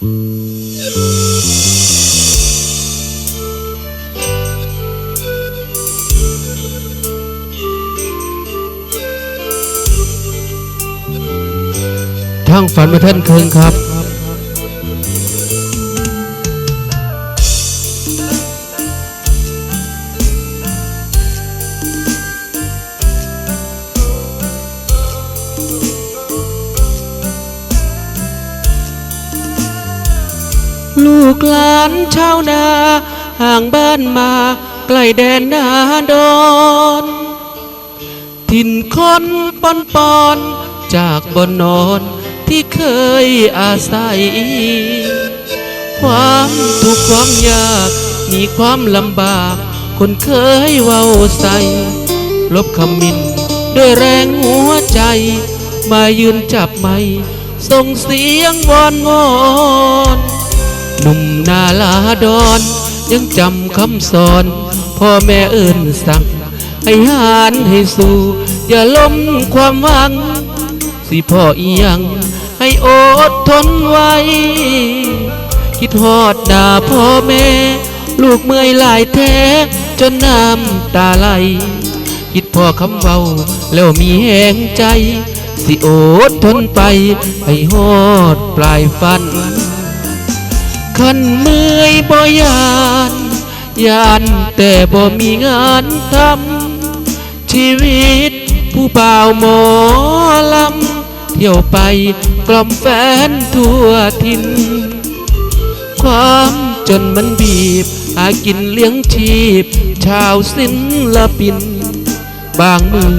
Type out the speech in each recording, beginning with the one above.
ทางฝันมาท่านเคืองครับ ลูกหลานชาวนาห่างบ้านมาใกล้แดนนาดอนถิ่นคนปอนปอนจากบนนอนที่เคยอาศัย ความทุกข์ความยากมีความลำบาก คนเคยเว้าใส่ลบคำมินด้วยแรงหัวใจ มายืนจับไม้ส่งเสียงวอนวอน หนุ่มนาลาดอนยังจำคำสอนพ่อแม่เอิ่นสั่ง ให้หานให้สู้อย่าล้มความหวัง สิพ่ออียัง ให้อดทนไว้ คิดฮอดหน้าพ่อแม่ ลูกเมื่อยหลายแท้จนน้ำตาไหล คิดพ่อคำเว้าแล้วมีแหงใจ สิอดทนไป ให้ฮอดปลายฝัน ขันเมื่อยบ่ยานยานแต่บ่มีงานทำชีวิตผู้บ่าวหมอลำเที่ยวไปกล่อมแฟนทั่วทิน ความจนมันบีบหากินเลี้ยงชีพ ชาวศิลปิน บางมือ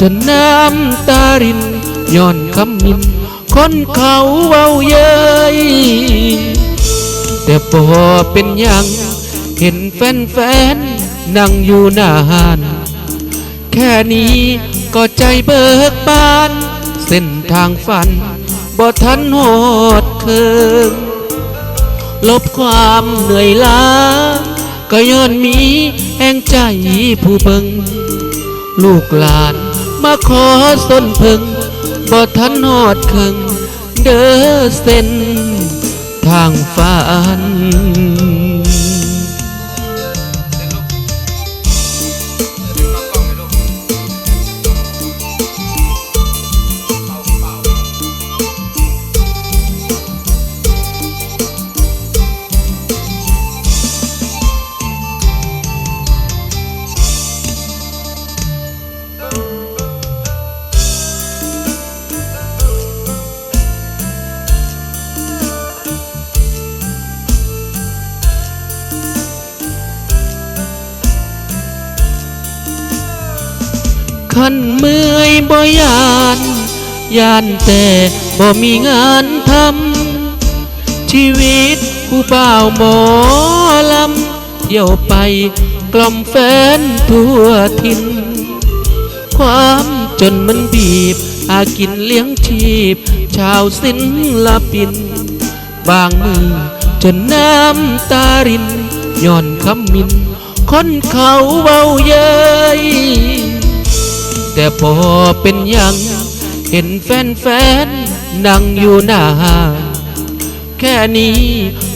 จนน้ำตารินย้อนคำมินคนเขาเว้าเย้ย แต่พอเป็นยัง เห็นแฟนๆนั่งอยู่หน้าหาน แค่นี้ก็ใจเบิกบาน เส้นทางฝันบ่ทันโหดเคืองลบความเหนื่อยล้า ก็ย้อนมีแห่งใจผู้เบิงลูกหลานมาขอส้นพึงบ่ทันหอดเคืองเด้อเส้น ทางฝัน ขันเมื่อยบ่ยานยานแต่บ่มีงานทำชีวิตผู้บ่าวหมอลำเที่ยวไปกล่อมแฟนทั่วทิน ความจนมันบีบหากินเลี้ยงชีพ ชาวศิลปิน บางมือจนน้ำตารินย้อนคำมินคนเขาเว้าเย้ย แต่พอเป็นยัง เห็นแฟนๆนั่งอยู่หน้าห้างแค่นี้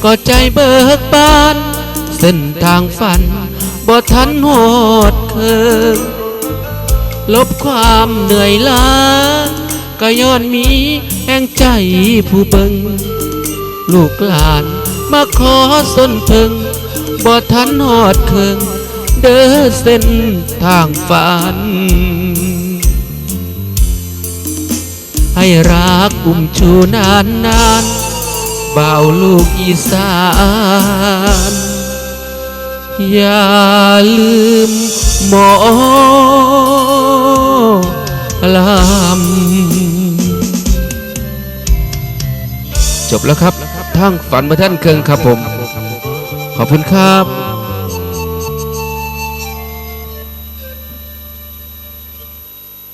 ก็ใจเบิกบาน เส้นทางฝันบ่ทันโหดเคืองลบความเหนื่อยล้า ก็ย้อนมีแห่งใจผู้เบิงลูกหลานมาขอส้นพึงบ่ทันหอดเคืองเด้อเส้นทางฝัน ให้รักอุ้มชูนานนานๆบ่าวลูกอีสาน อย่าลืมหมอลำจบแล้วครับทางฝันมาท่านเคิงครับผม ขอบคุณครับ